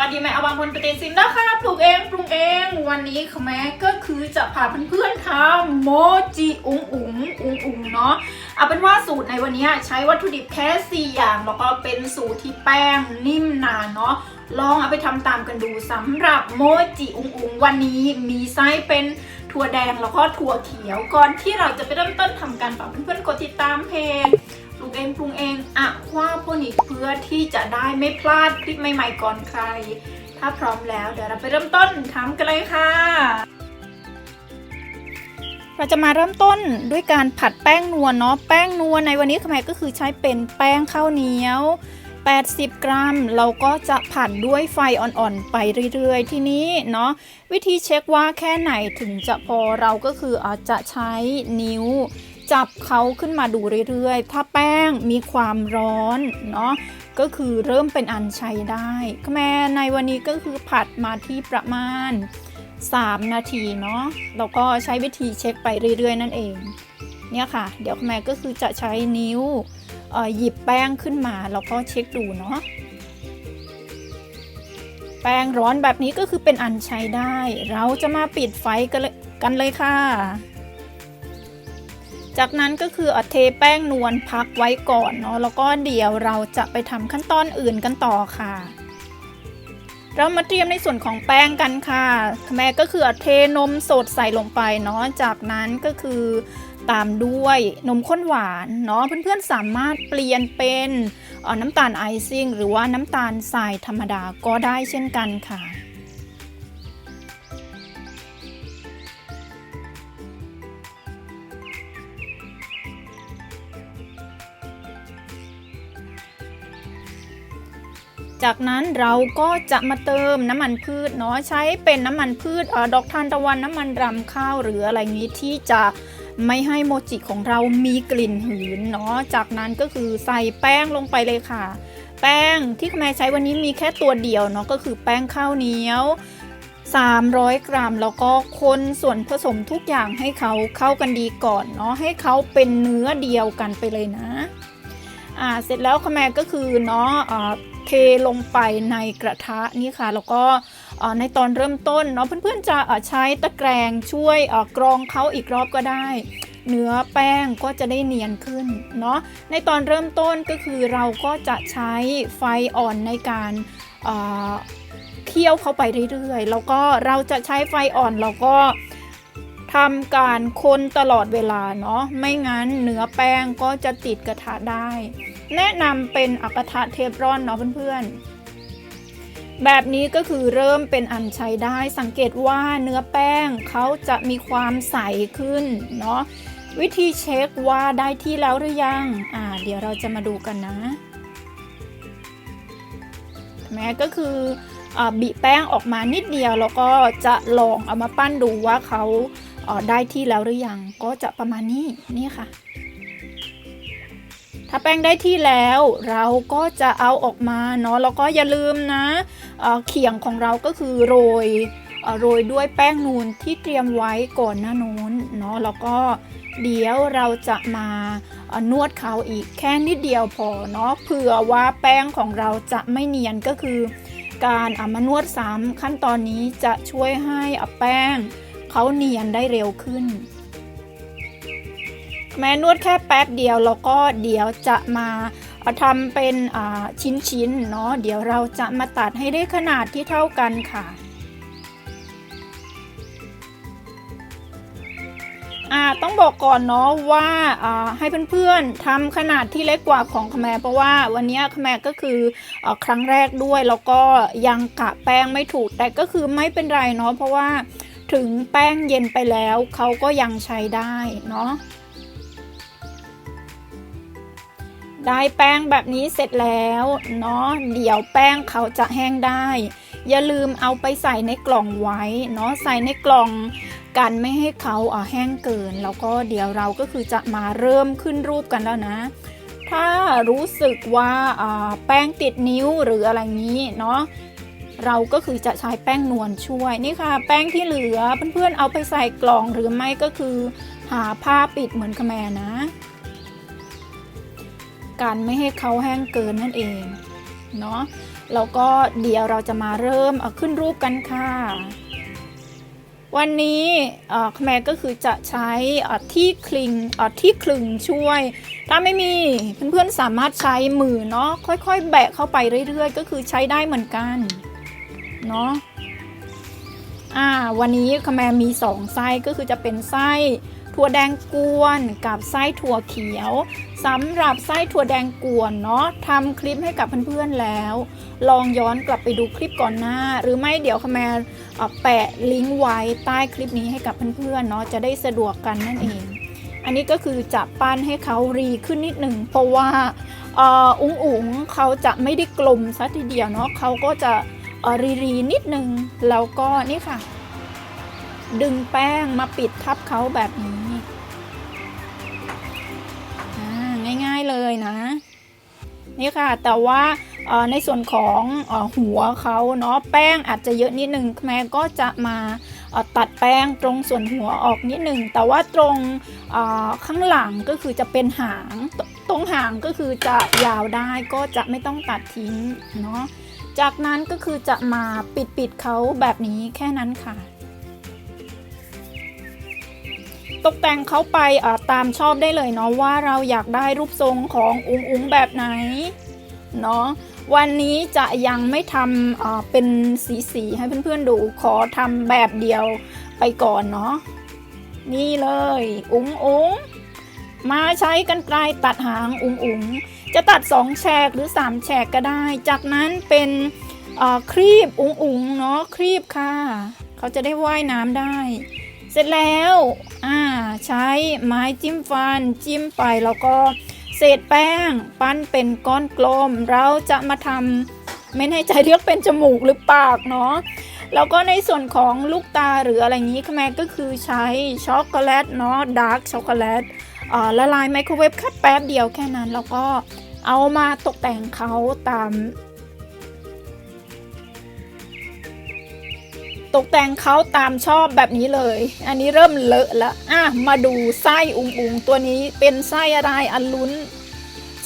สวัสดีแม่เอาบางคนประเด็นซิมนะคะปลูกเองปรุงเอง วันนี้ค่ะแม่ก็คือจะพาเพื่อนๆทำโมจิอุงอุงอุงอุงเนาะเอาเป็นว่าสูตรในวันนี้ใช้วัตถุดิบแค่ 4 อย่าง แล้วก็เป็นสูตรที่แป้งนิ่มนานเนาะลองเอาไปทำตามกันดูสำหรับโมจิอุงอุงวันนี้มีไส้เป็นถั่วแดงแล้วก็ถั่วเขียวก่อนที่เราจะไปเริ่มต้นทำการฝากเพื่อนๆกดติดตามเพจ ปลูกเองปรุงเองอะว่าพวกนี้เพื่อที่จะได้ไม่พลาดคลิปใหม่ๆก่อนใคร ถ้าพร้อมแล้วเดี๋ยวเราไปเริ่มต้นทำกันเลยค่ะ เราจะมาเริ่มต้นด้วยการผัดแป้งนวลเนาะแป้งนวลในวันนี้ขมายก็คือใช้เป็นแป้งข้าวเหนียว 80 กรัม เราก็จะผัดด้วยไฟอ่อนๆ ไปเรื่อยๆ ทีนี้เนาะวิธีเช็คว่าแค่ไหนถึงจะพอเราก็คืออาจจะใช้นิ้ว จับเขาขึ้นมาดูเรื่อยๆ ถ้าแป้งมีความร้อนเนาะก็คือเริ่มเป็นอันใช้ได้แม่ในวันนี้ก็คือผัดมาที่ประมาณ 3 นาทีเนาะแล้วก็ใช้วิธีเช็คไปเรื่อยๆ นั่นเอง เนี่ยค่ะ เดี๋ยวแม่ก็คือจะใช้นิ้วอ่อหยิบแป้งขึ้นมาแล้วก็เช็คดูเนาะแป้งร้อนแบบนี้ก็คือเป็นอันใช้ได้ เราจะมาปิดไฟกันเลยกันเลยค่ะ จากนั้นก็คือเอาเทแป้งนวลพักไว้ก่อนเนาะแล้วก็เดี๋ยวเราจะไปทำขั้นตอนอื่นกันต่อค่ะ เรามาเตรียมในส่วนของแป้งกันค่ะแม่ก็คือเอาเทนมสดใส่ลงไปเนาะจากนั้นก็คือตามด้วยนมข้นหวานเนาะเพื่อนๆสามารถเปลี่ยนเป็นน้ำตาลไอซิ่งหรือว่าน้ำตาลทรายธรรมดาก็ได้เช่นกันค่ะ จากนั้นเราก็จะมาเติมน้ำมันพืชเนาะใช้เป็นน้ำมันพืชอดอกทานตะวันน้ำมันรำข้าวหรืออะไรงี้ที่จะไม่ให้โมจิของเรามีกลิ่นหืนเนาะจากนั้นก็คือใส่แป้งลงไปเลยค่ะ แป้งที่คุณแม่ใช้วันนี้มีแค่ตัวเดียวเนาะก็คือแป้งข้าวเหนียว 300 กรัม แล้วก็คนส่วนผสมทุกอย่างให้เขาเข้ากันดีก่อนเนาะให้เขาเป็นเนื้อเดียวกันไปเลยนะอ่าเสร็จแล้วคแม่ก็คือเนาะ เทลงไปในกระทะนี่ค่ะ แล้วก็ในตอนเริ่มต้นเนาะเพื่อนๆจะใช้ตะแกรงช่วยกรองเขาอีกรอบก็ได้ เนื้อแป้งก็จะได้เนียนขึ้นเนาะในตอนเริ่มต้นก็คือเราก็จะใช้ไฟอ่อนในการอ่าเคี่ยวเข้าไปเรื่อยๆ แล้วก็เราจะใช้ไฟอ่อนแล้วก็ทำการคนตลอดเวลาเนาะไม่งั้นเนื้อแป้งก็จะติดกระทะได้ แนะนำเป็นอักระทะเทฟรอนเนาะเพื่อนๆ แบบนี้ก็คือเริ่มเป็นอันใช้ได้สังเกตว่าเนื้อแป้งเขาจะมีความใสขึ้นเนาะวิธีเช็คว่าได้ที่แล้วหรือยัง อ่า เดี๋ยวเราจะมาดูกันนะ แม้ก็คืออบีแป้งออกมานิดเดียวแล้วก็จะลองเอามาปั้นดูว่าเขาได้ที่แล้วหรือยัง ก็จะประมาณนี้นี่ค่ะ ถ้าแป้งได้ที่แล้วเราก็จะเอาออกมาเนาะแล้วก็อย่าลืมนะเเขียงของเราก็คือโรยโรยด้วยแป้งนูนที่เตรียมไว้ก่อนหน้าโน้นเนาะแล้วก็เดี๋ยวเราจะมานวดเขาอีกแค่นิดเดียวพอเนาะเผื่อว่าแป้งของเราจะไม่เนียนก็คือ การเอามานวดซ้ำขั้นตอนนี้จะช่วยให้อแป้งเขาเนียนได้เร็วขึ้น แม้นวดแค่แป๊บเดียวแล้วก็เดี๋ยวจะมาเอาทำเป็นชิ้นๆเนาะเดี๋ยวเราจะมาตัดให้ได้ขนาดที่เท่ากันค่ะต้องบอกก่อนเนาะว่าาให้เพื่อนๆทำขนาดที่เล็กกว่าของขแมเพราะว่าวันนี้ขแมก็คืออครั้งแรกด้วยแล้วก็ยังกะแป้งไม่ถูกแต่ก็คือไม่เป็นไรเนาะเพราะว่าถึงแป้งเย็นไปแล้วเขาก็ยังใช้ได้เนาะ ได้แป้งแบบนี้เสร็จแล้วเนาะเดี๋ยวแป้งเขาจะแห้งได้ อย่าลืมเอาไปใส่ในกล่องไว้เนาะใส่ในกล่องกันไม่ให้เขาเอ่อแห้งเกิน แล้วก็เดี๋ยวเราก็คือจะมาเริ่มขึ้นรูปกันแล้วนะ ถ้ารู้สึกว่าแป้งติดนิ้วหรืออะไรงี้เนาะเราก็คือจะใช้แป้งนวลช่วยนี่ค่ะ แป้งที่เหลือเพื่อนๆเอาไปใส่กล่องหรือไม่ก็คือ หาผ้าปิดเหมือนคแมนะ การไม่ให้เขาแห้งเกินนั่นเองเนาะแล้วก็เดี๋ยวเราจะมาเริ่มเอาขึ้นรูปกันค่ะ วันนี้เอ่อแม่ก็คือจะใช้อ่อที่คลิงอ่อที่คลึงช่วย ถ้าไม่มีเพื่อนๆสามารถใช้มือเนาะค่อยๆ แบะเข้าไปเรื่อยๆ ก็คือใช้ได้เหมือนกันเนาะอ่าวันนี้คแมมีสองไส้ก็คือจะเป็นไส้ ถั่วแดงกวนกับไส้ถั่วเขียวสำหรับไส้ถั่วแดงกวนเนาะทำคลิปให้กับเพื่อนๆแล้ว ลองย้อนกลับไปดูคลิปก่อนหน้า หรือไม่เดี๋ยวคแม่แปะลิงก์ไว้ใต้คลิปนี้ให้กับเพื่อนๆเนาะจะได้สะดวกกันนั่นเอง อันนี้ก็คือจะปั้นให้เขารีขึ้นนิดหนึ่งเพราะว่าอุ๋งอุ๋งเขาจะไม่ได้กลมซะทีเดียวเนาะเขาก็จะรีรีนิดหนึ่งแล้วก็นี่ค่ะ ดึงแป้งมาปิดทับเขาแบบนี้ เลยนะ นี่ค่ะ แต่ว่าในส่วนของอหัวเขาเนาะแป้งอาจจะเยอะนิดนึงแม่ก็จะมาตัดแป้งตรงส่วนหัวออกนิดนึงแต่ว่าตรงข้างหลังก็คือจะเป็นหางตตรงหางก็คือจะยาวได้ก็จะไม่ต้องตัดทิ้งเนาะจากนั้นก็คือจะมาปิดปิดๆเขาแบบนี้แค่นั้นค่ะ ตกแต่งเขาไปอ่อตามชอบได้เลยเนาะว่าเราอยากได้รูปทรงของอุงอุงแบบไหนเนาะวันนี้จะยังไม่ทำเป็นสีสีให้เพื่อนๆดูขอทำแบบเดียวไปก่อนเนาะนี่เลย อุงอุงมาใช้กันไกลตัดหางอุงอุงจะตัดสองแฉกหรือสามแฉกก็ได้ จากนั้นเป็นครีบอุงอุงเนาะครีบค่ะ เขาจะได้ว่ายน้ำได้ เสร็จแล้วอ่า ใช้ไม้จิ้มฟันจิ้มไปแล้วก็เศษแป้ง ปั้นเป็นก้อนกลม เราจะมาทำไม่แน่ใจเรียกเป็นจมูกหรือปากเนาะแล้วก็ในส่วนของลูกตาหรืออะไรงนี้ค่ะแม่ก็คือใช้ช็อกโกแลตเนาะดาร์กช็อกโกแลตละลายไมโครเวฟแค่แป๊บเดียวแค่นั้น แล้วก็เอามาตกแต่งเขาตาม ตกแต่งเขาตามชอบแบบนี้เลย อันนี้เริ่มเลอะแล้วอะมาดูไส้อุงอุงตัวนี้เป็นไส้อะไรอันลุ้น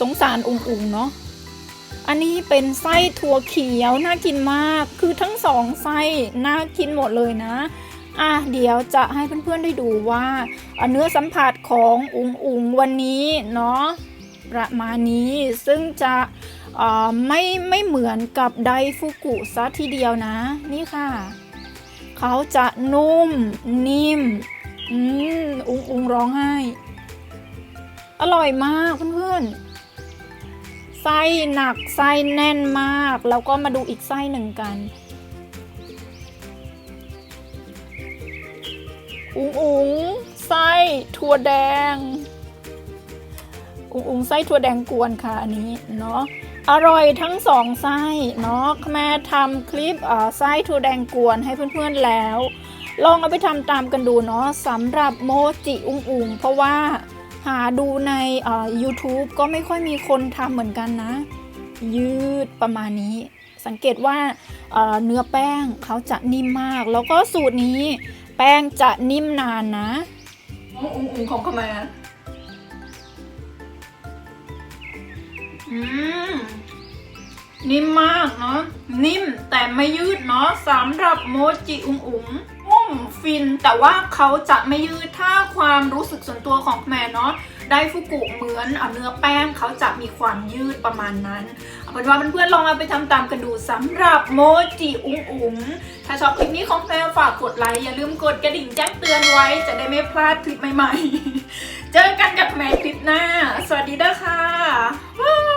สงสารอุงอุงเนาะอันนี้เป็นไส้ถั่วเขียวน่ากินมาก คือทั้งสองไส้น่ากินหมดเลยนะอะเดี๋ยวจะให้เพื่อนๆได้ดูว่าเนื้อสัมผัสของอุงอุงวันนี้เนาะประมาณนี้ซึ่งจะไม่ไม่เหมือนกับไดฟุกุซะทีเดียวนะ นี่ค่ะ เขาจะนุ่ม นิ่ม อืมอุงอุงร้องไห้ อร่อยมากเพื่อนๆ ไส้หนักไส้แน่นมาก แล้วก็มาดูอีกไส้หนึ่งกันอุงอุงไส้ถั่วแดง อุงอุงไส้ถั่วแดงกวนค่ะอันนี้เนาะ อร่อยทั้งสองไส้เนาะแม่ทำคลิปไส้ถั่วแดงกวนให้เพื่อนๆแล้ว ลองเอาไปทำตามกันดูเนาะสำหรับโมจิอุงอุงเพราะว่าหาดูใน YouTube ก็ไม่ค่อยมีคนทำเหมือนกันนะ ยืดประมาณนี้ สังเกตว่าเนื้อแป้งเขาจะนิ่มมาก แล้วก็สูตรนี้แป้งจะนิ่มนานนะอุงอุงของขมาอืม นิ่มมากเนาะนิ่มแต่ไม่ยืดเนาะสำหรับโมจิอุงอุงนุ่มฟินแต่ว่าเขาจะไม่ยืดถ้าความรู้สึกส่วนตัวของแม่เนาะได้ฟุกุเหมือนเอาเนื้อแป้งเขาจะมีความยืดประมาณนั้นเอาเป็นว่าเพื่อนๆลองเอาไปทำตามกันดูสำหรับโมจิอุงอุงถ้าชอบคลิปนี้ของแม่ฝากกดไลค์อย่าลืมกดกระดิ่งแจ้งเตือนไว้ จะได้ไม่พลาดคลิปใหม่ๆ เจอกันกับแม่คลิปหน้า สวัสดีนะคะ